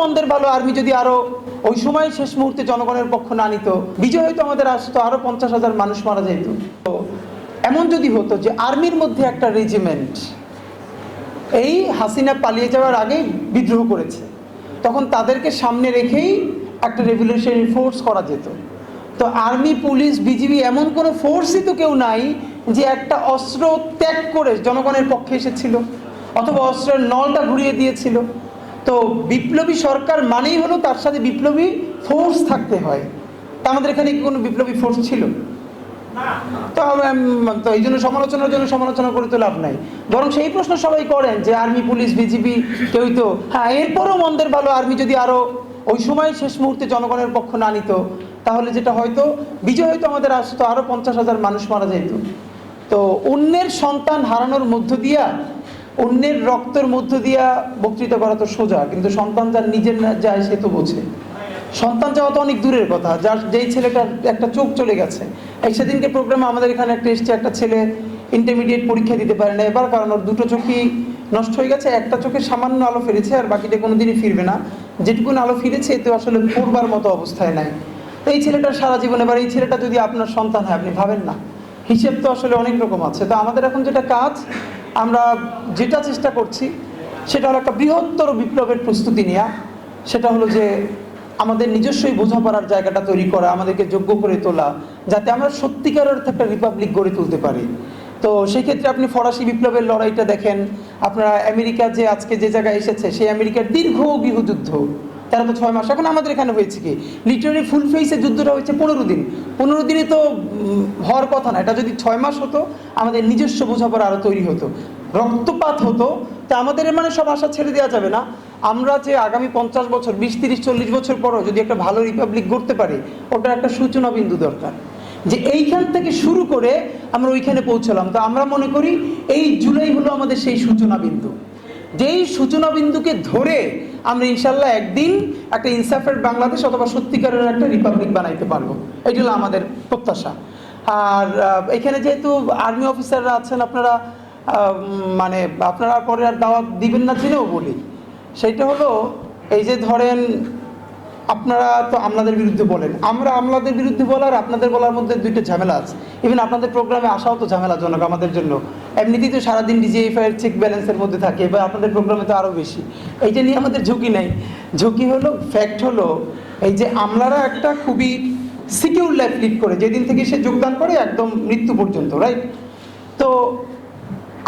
মন্দের ভালো আর্মি যদি আরও ওই সময় শেষ মুহূর্তে জনগণের পক্ষ না নিত, বিজয় হয়তো আমাদের আসতো আরও পঞ্চাশ হাজার মানুষ মারা যেত এমন যদি হতো যে আর্মির মধ্যে একটা রেজিমেন্ট এই হাসিনা পালিয়ে যাওয়ার আগে বিদ্রোহ করেছে, তখন তাদেরকে সামনে রেখেই একটা রেভলিউশনারি ফোর্স করা যেত। তো আর্মি পুলিশ বিজিবি এমন কোনো ফোর্সই তো কেউ নাই যে একটা অস্ত্র ত্যাগ করে জনগণের পক্ষে এসেছিল, অথবা অস্ত্রের নলটা ঘুরিয়ে দিয়েছিল। তো বিপ্লবী সরকার মানেই হলো তার সাথে বিপ্লবী ফোর্স থাকতে হয়। তা আমাদের এখানে কি কোনো বিপ্লবী ফোর্স ছিল? তো তো এই জন্য সমালোচনার জন্য সমালোচনা করে তো লাভ নাই। বরং সেই প্রশ্ন সবাই করেন যে আর্মি, পুলিশ, বিজিবি, কেউই তো হ্যাঁ এরপরও মন্দের ভালো আর্মি যদি আরও ওই সময় শেষ মুহূর্তে জনগণের পক্ষ না নিত, তাহলে যেটা হয়তো বিজয় হয়তো আমাদের আসতো আরও পঞ্চাশ হাজার মানুষ মারা যেত। তো অন্যের সন্তান হারানোর মধ্য দিয়া অন্যের রক্তের মধ্য দিয়া বক্তৃতা করা তো সোজা, কিন্তু সন্তান যার নিজের না যায় সে তো বোঝে। সন্তান যাওয়া তো অনেক দূরের কথা, যার যেই ছেলেটার একটা চোখ চলে গেছে। এই সেদিনকে প্রোগ্রামে আমাদের এখানে একটা এসছে, একটা ছেলে ইন্টারমিডিয়েট পরীক্ষা দিতে পারে না, এবার কারণ ওর দুটো চোখই নষ্ট হয়ে গেছে, একটা চোখে সামান্য আলো ফিরেছে আর বাকিটা কোনোদিনই ফিরবে না। যেটুকুন আলো ফিরেছে এতে আসলে পড়বার মতো অবস্থায় নাই। তো এই ছেলেটার সারা জীবন, এবার এই ছেলেটা যদি আপনার সন্তান হয়, আপনি ভাবেন না। হিসেব তো আসলে অনেক রকম আছে। তো আমাদের এখন যেটা কাজ আমরা যেটা চেষ্টা করছি, সেটা হলো একটা বৃহত্তর বিপ্লবের প্রস্তুতি নেওয়া সেটা হলো যে আমাদের নিজস্বই বোঝাপড়ার জায়গাটা তৈরি করা, আমাদেরকে যোগ্য করে তোলা, যাতে আমরা সত্যিকার অর্থে একটা রিপাবলিক গড়ে তুলতে পারি। তো সেই ক্ষেত্রে আপনি ফরাসি বিপ্লবের লড়াইটা দেখেন। আপনারা আমেরিকা যে আজকে যে জায়গায় এসেছে, সেই আমেরিকার দীর্ঘ গৃহযুদ্ধ। তেরো তো ছয় মাস। এখন আমাদের এখানে হয়েছে কি? লিটারারি ফুল ফেসে যুদ্ধটা হয়েছে পনেরো দিন। পনেরো দিনে তো হওয়ার কথা না। এটা যদি ছয় মাস হতো, আমাদের নিজস্ব বোঝাপড়া আরও তৈরি হতো। রক্তপাত হতো। তা আমাদের মানে সব আশা ছেড়ে দেওয়া যাবে না। আমরা যে আগামী পঞ্চাশ বছর, বিশ, তিরিশ, চল্লিশ বছর পরও যদি একটা ভালো রিপাবলিক গড়তে পারি, ওটার একটা সূচনা বিন্দু দরকার। যে এইখান থেকে শুরু করে আমরা ওইখানে পৌঁছলাম। তো আমরা মনে করি এই জুলাই হলো আমাদের সেই সূচনা বিন্দু। যেই সূচনা বিন্দুকে ধরে আমরা ইনশাল্লাহ একদিন একটা ইনসাফের বাংলাদেশ অথবা সত্যিকারের একটা রিপাবলিক বানাইতে পারব। এটি হলো আমাদের প্রত্যাশা। আর এখানে যেহেতু আর্মি অফিসাররা আছেন, আপনারা মানে আপনারা পরে আর দাওয়াত দিবেন না, জেনেও বলি। সেইটা হলো এই যে ধরেন আপনারা তো আমলাদের বিরুদ্ধে বলেন। আমরা আমলাদের বিরুদ্ধে বলার, আপনাদের বলার মধ্যে দুইটা ঝামেলা আছে। ইভেন আপনাদের প্রোগ্রামে আসাও তো ঝামেলাজনক আমাদের জন্য। এমনিতেই তো সারাদিন ডিজিএফআই এর চেক ব্যালেন্সের মধ্যে থাকে, এবার আপনাদের প্রোগ্রামে তো আরও বেশি। এইটা নিয়ে আমাদের ঝুঁকি নেই। ঝুঁকি হলো ফ্যাক্ট হলো, এই যে আমলারা একটা খুবই সিকিউর লাইফ লিড করে। যেদিন থেকে সে যোগদান করে, একদম মৃত্যু পর্যন্ত রাইট তো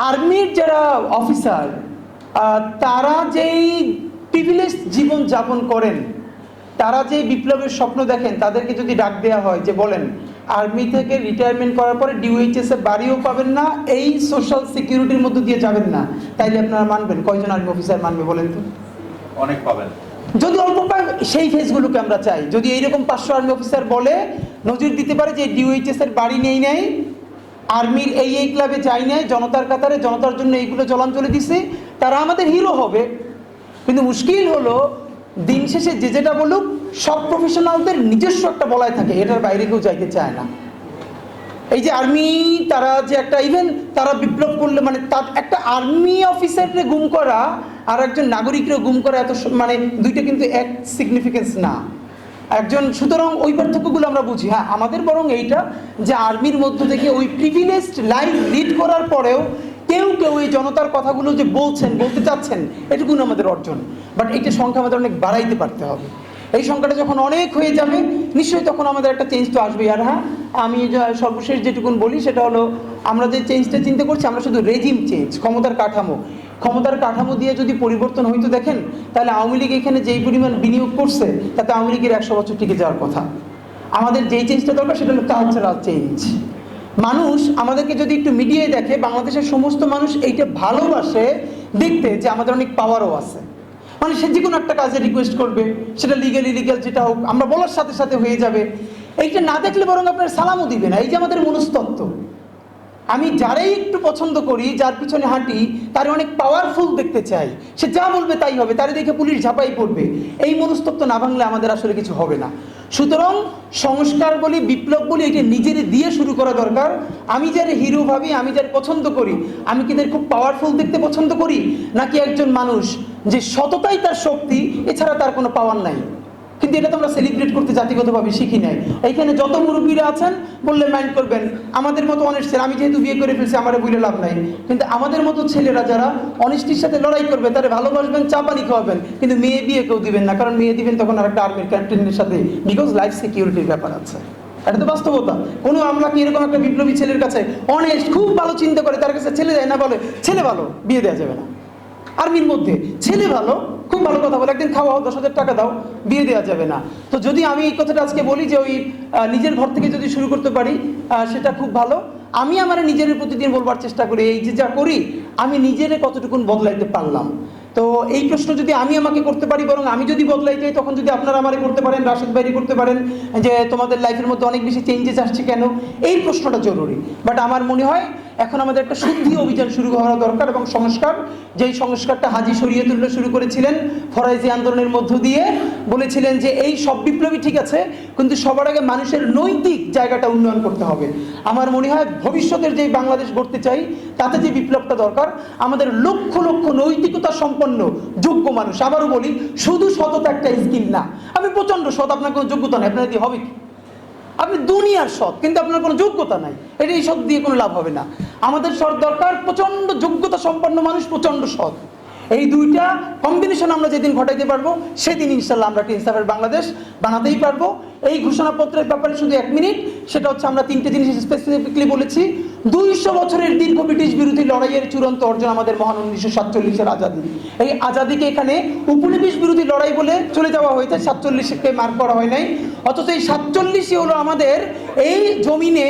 আর্মির যারা অফিসার তারা যেই প্রিভিলেজ জীবন যাপন করেন তারা যে বিপ্লবের স্বপ্ন দেখেন তাদেরকে যদি ডাক দেওয়া হয় যে বলেন আর্মি থেকে রিটায়ারমেন্ট করার পরে ডিওএইচএস এ বাড়িও পাবেন না এই সোশ্যাল সিকিউরিটির মধ্যে দিয়ে যাবেন না। তাইলে আপনারা মানবেন কয়জন আর্মি অফিসার মানবে বলেন তো? অনেক পাবেন। যদি অল্প পায় সেই ফেসগুলোকে আমরা চাই। যদি এইরকম পাঁচশো আর্মি অফিসার বলে নজির দিতে পারে যে ডিওএইচএস এর বাড়ি নেই নাই আর্মির এই এই ক্লাবে যাই নাই জনতার কাতারে জনতার জন্য এইগুলো জলাঞ্জলি দিছে তারা আমাদের হিরো হবে। কিন্তু মুশকিল হলো দিন শেষে যে যেটা বলুক, সব প্রফেশনালদের নিজস্ব একটা বলায় থাকে, এটার বাইরে কেউ যাইতে চায় না। এই যে আর্মি তারা যে একটা ইভেন তারা বিপ্লব করলে মানে তার একটা আর্মি অফিসারকে গুম করা আর একজন নাগরিকরে গুম করা এত মানে দুইটা কিন্তু এক সিগনিফিকেন্স না। একজন, সুতরাং ওই পার্থক্যগুলো আমরা বুঝি। হ্যাঁ আমাদের বরং এইটা যে আর্মির মধ্য থেকে ওই প্রিভিলেজড লাইফ লিড করার পরেও কেউ কেউ এই জনতার কথাগুলো যে বলছেন, বলতে চাচ্ছেন, এটুকুন আমাদের অর্জন। বাট এইটা সংখ্যা আমাদের অনেক বাড়াইতে পারতে হবে। এই সংখ্যাটা যখন অনেক হয়ে যাবে, নিশ্চয়ই তখন আমাদের একটা চেঞ্জ তো আসবে আর হ্যাঁ আমি সর্বশেষ যেটুকুন বলি, সেটা হলো আমরা যে চেঞ্জটা চিন্তা করছি, আমরা শুধু রেজিম চেঞ্জ ক্ষমতার কাঠামো। ক্ষমতার কাঠামো দিয়ে যদি পরিবর্তন হইতো দেখেন, তাহলে আওয়ামী লীগ এখানে যেই পরিমাণ বিনিয়োগ করছে, তাতে আওয়ামী লীগের একশো বছর টিকে যাওয়ার কথা। আমাদের যেই চেঞ্জটা দরকার, সেটা হলো কালচারাল চেঞ্জ মানুষ আমাদেরকে যদি একটু মিডিয়ায় দেখে, বাংলাদেশের সমস্ত মানুষ এইটা ভালোবাসে দেখতে যে আমাদের অনেক পাওয়ারও আছে। মানে সে যে কোনো একটা কাজে রিকোয়েস্ট করবে, সেটা লিগেল ইলিগাল যেটা হোক, আমরা বলার সাথে সাথে হয়ে যাবে। এইটা না দেখলে বরং আপনার সালামও দিবে না। এই যে আমাদের মনস্তত্ত্ব আমি যারাই একটু পছন্দ করি, যার পিছনে হাঁটি, তার অনেক পাওয়ারফুল দেখতে চাই। সে যা বলবে তাই হবে, তারে দেখে পুলিশ ঝাঁপাই পড়বে। এই মনস্তত্ত্ব না ভাঙলে আমাদের আসলে কিছু হবে না। সুতরাং সংস্কার বলি, বিপ্লব বলি, এটা নিজের দিয়ে শুরু করা দরকার। আমি যার হিরো ভাবি, আমি যার পছন্দ করি, আমি কি খুব পাওয়ারফুল দেখতে পছন্দ করি? নাকি একজন মানুষ যে সততাই তার শক্তি, এছাড়া তার কোনো পাওয়ার নাই? কিন্তু এটা তো আমরা সেলিব্রেট করতে জাতিগতভাবে শিখি নাই। এইখানে যত মুরব্বীরা আছেন, বললে মাইন্ড করবেন, আমাদের মতো অনেস্ট আমি যেহেতু বিয়ে করে ফেলছি, আমার বলে লাভ নাই। কিন্তু আমাদের মতো ছেলেরা যারা অনিষ্টির সাথে লড়াই করবে, তারা ভালোবাসবেন চা পানি খাওয়াবেন, কিন্তু মেয়ে বিয়ে কেউ দিবেন না, কারণ মেয়ে দিবেন তখন আর একটা আর্মির ক্যান্টিনের সাথে বিকজ লাইফ সিকিউরিটির ব্যাপার আছে। এটা তো বাস্তবতা। কোনো আমরা কি এরকম একটা বিপ্লবী ছেলের কাছে অনেস্ট খুব ভালো চিন্তা করে, তার কাছে ছেলে দেয় না বলে, ছেলে ভালো, বিয়ে দেওয়া যাবে না। আর্মির মধ্যে, ছেলে ভালো খুব ভালো কথা বলে, একদিন খাওয়া দশ হাজার টাকা দাও, বিয়ে দেওয়া যাবে না। তো যদি আমি এই কথাটা আজকে বলি যে ওই নিজের ঘর থেকে যদি শুরু করতে পারি সেটা খুব ভালো। আমি আমার নিজের প্রতিদিন বলবার চেষ্টা করি, এই যে যা করি, আমি নিজেরে কতটুকুন বদলাইতে পারলাম। তো এই প্রশ্ন যদি আমি আমাকে করতে পারি, বরং আমি যদি বদলাই যাই, তখন যদি আপনারা আমারে করতে পারেন, রাশেদ বাইরি করতে পারেন, যে তোমাদের লাইফের মধ্যে অনেক বেশি চেঞ্জেস আসছে কেন? এই প্রশ্নটা জরুরি। বাট আমার মনে হয় এখন আমাদের একটা শুদ্ধি অভিযান শুরু করা দরকার এবং সংস্কার। যেই সংস্কারটা হাজি সরিয়ে শরীয়তুল্লাহ শুরু করেছিলেন ফরাইজি আন্দোলনের মধ্য দিয়ে, বলেছিলেন যে এই সব বিপ্লবী ঠিক আছে, কিন্তু সবার আগে মানুষের নৈতিক জায়গাটা উন্নয়ন করতে হবে। আমার মনে হয় ভবিষ্যতের যেই বাংলাদেশ গড়তে চাই, তাতে যে বিপ্লবটা দরকার, আমাদের লক্ষ লক্ষ নৈতিকতা সম্পন্ন যোগ্য মানুষ, আবারও বলি, শুধু সততা একটা স্কিল না। আমি প্রচণ্ড সৎ, আপনার কোনো যোগ্যতা নেই, আপনার দিয়ে হবে কি? আপনি দুনিয়ার সৎ কিন্তু আপনার কোনো যোগ্যতা নাই। এটা এই সব দিয়ে কোনো লাভ হবে না। আমাদের সৎ দরকার প্রচণ্ড যোগ্যতা সম্পন্ন মানুষ, প্রচণ্ড সৎ এই দুইটা কম্বিনেশন আমরা যেদিন ঘটাইতে পারব, সেদিন ইনশাল্লাহ আমরা একটা ইনসাফের বাংলাদেশ বানাতেই পারব। এই ঘোষণাপত্রের ব্যাপারে শুধু এক মিনিট, সেটা হচ্ছে আমরা তিনটে জিনিস স্পেসিফিকলি বলেছি। দুইশো বছরের দীর্ঘ ব্রিটিশ বিরোধী লড়াইয়ের চূড়ান্ত অর্জন আমাদের মহান উনিশশো সাতচল্লিশের আজাদি। এই আজাদিকে এখানে উপনিবেশ বিরোধী লড়াই বলে চলে যাওয়া হয়েছে, সাতচল্লিশকে মার করা হয় নাই। অথচ এই সাতচল্লিশই হলো আমাদের এই জমিনে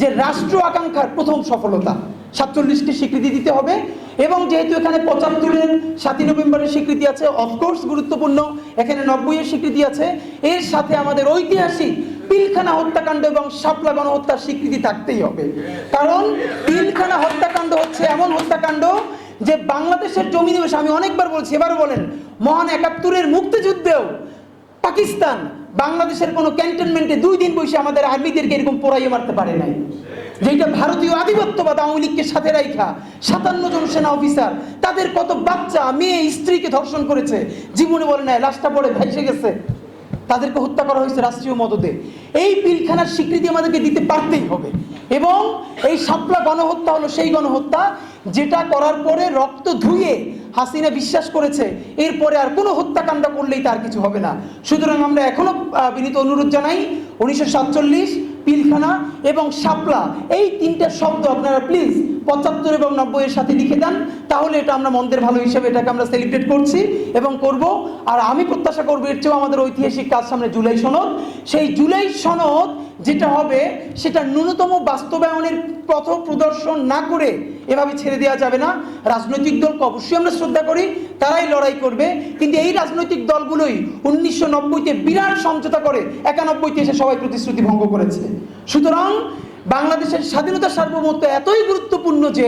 যে রাষ্ট্র আকাঙ্ক্ষার প্রথম সফলতা। সাতচল্লিশকে স্বীকৃতি দিতে হবে। এবং যেহেতু এখানে পঁচাত্তরের সাতই নভেম্বরের স্বীকৃতি আছে অফকোর্স গুরুত্বপূর্ণ, এখানে নব্বইয়ের স্বীকৃতি আছে। এর সাথে আমাদের ঐতিহাসিক পিলখানা হত্যাকাণ্ড এবং শাপলা গণহত্যার স্বীকৃতি থাকতেই হবে। কারণ পিলখানা হত্যাকাণ্ড হচ্ছে এমন হত্যাকাণ্ড যে বাংলাদেশের জমি নিবেশ আমি অনেকবার বলছি, এবারও বলেন, মহান একাত্তরের মুক্তিযুদ্ধেও পাকিস্তান বাংলাদেশের কোনো ক্যান্টনমেন্টে দুই দিন বসে আমাদের আর্মিদেরকে এরকম পোড়াইয়ে মারতে পারে নাই। যেটা ভারতীয় আধিপত্যবাদ আওয়ামী লীগকে সাথে রাইখা সাতান্ন জন সেনা অফিসার তাদের কত বাচ্চা মেয়ে স্ত্রীকে ধর্ষণ করেছে জীবনে বলে নেয় লাশটা পড়ে ভেসে গেছে। তাদেরকে হত্যা করা হয়েছে রাষ্ট্রীয় মদতে। এই পিলখানার স্বীকৃতি আমাদেরকে দিতে পারতেই হবে। এবং এই সাপলা গণহত্যা হলো সেই গণহত্যা যেটা করার পরে রক্ত ধুয়ে হাসিনা বিশ্বাস করেছে এরপরে আর কোনো হত্যাকাণ্ড করলেই তার কিছু হবে না। সুতরাং আমরা এখনও আহ, বিনীত অনুরোধ জানাই উনিশশো সাতচল্লিশ পিলখানা এবং শাপলা। এই তিনটা শব্দ আপনারা প্লিজ পঁচাত্তর এবং নব্বইয়ের সাথে লিখে দেন। তাহলে এটা আমরা মন্দের ভালো হিসেবে এটাকে আমরা সেলিব্রেট করছি এবং করব। আর আমি প্রত্যাশা করব, এর চেয়েও আমাদের ঐতিহাসিক কাজ সামনে জুলাই সনদ। সেই জুলাই সনদ যেটা হবে সেটা ন্যূনতম বাস্তবায়নের পথ প্রদর্শন না করে এভাবে ছেড়ে দেওয়া যাবে না। রাজনৈতিক দলকে অবশ্যই আমরা শ্রদ্ধা করি, তারাই লড়াই করবে। কিন্তু এই রাজনৈতিক দলগুলোই উনিশশো নব্বইতে বিরাট সমঝোতা করে, একানব্বইতে এসে সবাই প্রতিশ্রুতি ভঙ্গ করেছে। সুতরাং বাংলাদেশের স্বাধীনতা সার্বভৌমত্ব এতই গুরুত্বপূর্ণ যে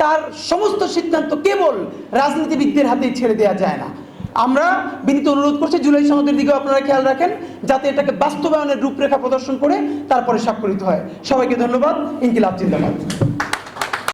তার সমস্ত সিদ্ধান্ত কেবল রাজনীতিবিদদের হাতেই ছেড়ে দেওয়া যায় না। আমরা বিনীত অনুরোধ করছি, জুলাই সনদের দিকেও আপনারা খেয়াল রাখেন, যাতে এটাকে বাস্তবায়নের রূপরেখা প্রদর্শন করে তারপরে স্বাক্ষরিত হয়। সবাইকে ধন্যবাদ। ইনকিলাব জিন্দাবাদ।